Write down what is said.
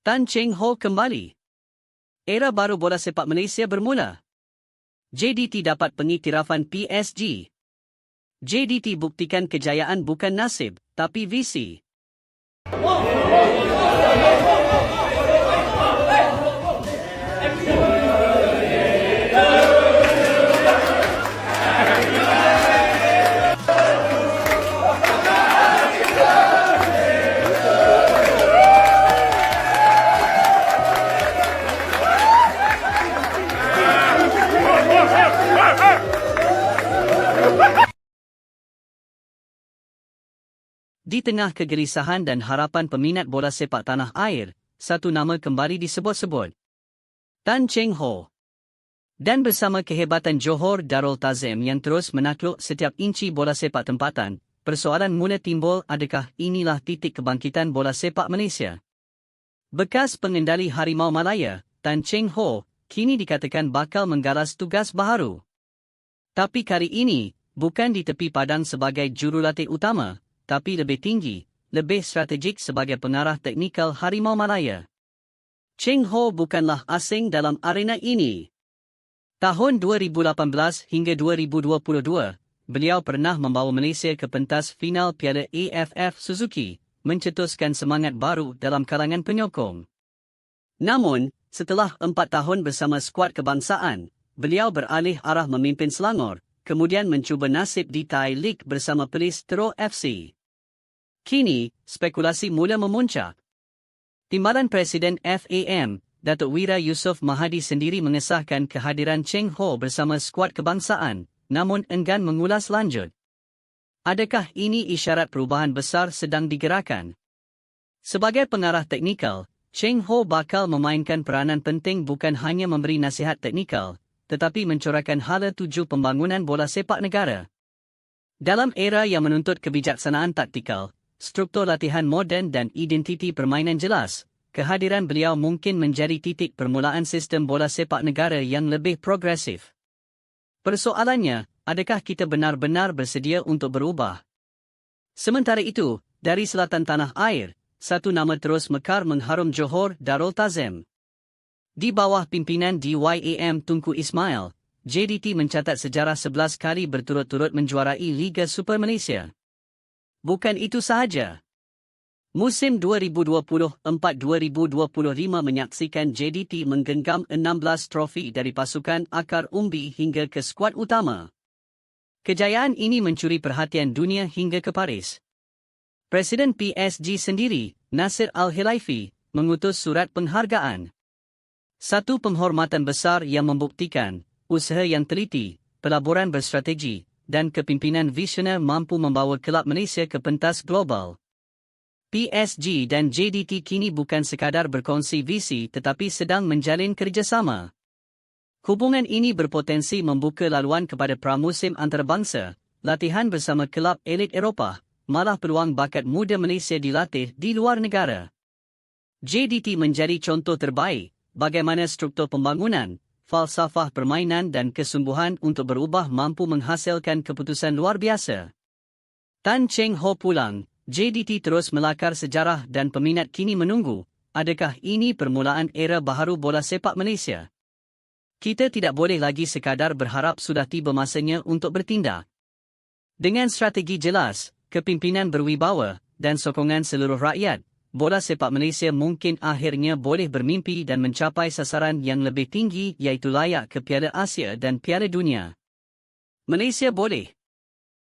Tan Cheng Ho kembali. Era baru bola sepak Malaysia bermula. JDT dapat pengiktirafan PSG. JDT buktikan kejayaan bukan nasib, tapi visi. Di tengah kegelisahan dan harapan peminat bola sepak tanah air, satu nama kembali disebut-sebut. Tan Cheng Ho. Dan bersama kehebatan Johor Darul Tazim yang terus menakluk setiap inci bola sepak tempatan, persoalan mula timbul adakah inilah titik kebangkitan bola sepak Malaysia. Bekas pengendali Harimau Malaya, Tan Cheng Ho, kini dikatakan bakal menggalas tugas baharu. Tapi kali ini, bukan di tepi padang sebagai jurulatih utama, tapi lebih tinggi, lebih strategik sebagai pengarah teknikal Harimau Malaya. Cheng Ho bukanlah asing dalam arena ini. Tahun 2018 hingga 2022, beliau pernah membawa Malaysia ke pentas final Piala AFF Suzuki, mencetuskan semangat baru dalam kalangan penyokong. Namun, setelah empat tahun bersama skuad kebangsaan, beliau beralih arah memimpin Selangor, kemudian mencuba nasib di Thai League bersama Pelis Tero FC. Kini, spekulasi mula memuncak. Timbalan Presiden FAM, Datuk Wira Yusof Mahadi sendiri mengesahkan kehadiran Cheng Ho bersama skuad kebangsaan, namun enggan mengulas lanjut. Adakah ini isyarat perubahan besar sedang digerakkan? Sebagai pengarah teknikal, Cheng Ho bakal memainkan peranan penting bukan hanya memberi nasihat teknikal, tetapi mencorakkan hala tuju pembangunan bola sepak negara. Dalam era yang menuntut kebijaksanaan taktikal, struktur latihan moden dan identiti permainan jelas, kehadiran beliau mungkin menjadi titik permulaan sistem bola sepak negara yang lebih progresif. Persoalannya, adakah kita benar-benar bersedia untuk berubah? Sementara itu, dari selatan tanah air, satu nama terus mekar mengharum Johor Darul Tazim. Di bawah pimpinan DYAM Tunku Ismail, JDT mencatat sejarah 11 kali berturut-turut menjuarai Liga Super Malaysia. Bukan itu sahaja. Musim 2024-2025 menyaksikan JDT menggenggam 16 trofi dari pasukan akar umbi hingga ke skuad utama. Kejayaan ini mencuri perhatian dunia hingga ke Paris. Presiden PSG sendiri, Nasir Al-Hilaifi, mengutus surat penghargaan. Satu penghormatan besar yang membuktikan usaha yang teliti, pelaburan berstrategi, dan kepimpinan visioner mampu membawa kelab Malaysia ke pentas global. PSG dan JDT kini bukan sekadar berkongsi visi tetapi sedang menjalin kerjasama. Hubungan ini berpotensi membuka laluan kepada pramusim antarabangsa, latihan bersama kelab elit Eropah, malah peluang bakat muda Malaysia dilatih di luar negara. JDT menjadi contoh terbaik bagaimana struktur pembangunan, falsafah permainan dan kesungguhan untuk berubah mampu menghasilkan keputusan luar biasa. Tan Cheng Ho pulang, JDT terus melakar sejarah dan peminat kini menunggu, adakah ini permulaan era baharu bola sepak Malaysia? Kita tidak boleh lagi sekadar berharap sudah tiba masanya untuk bertindak. Dengan strategi jelas, kepimpinan berwibawa, dan sokongan seluruh rakyat, bola sepak Malaysia mungkin akhirnya boleh bermimpi dan mencapai sasaran yang lebih tinggi iaitu layak ke Piala Asia dan Piala Dunia. Malaysia boleh.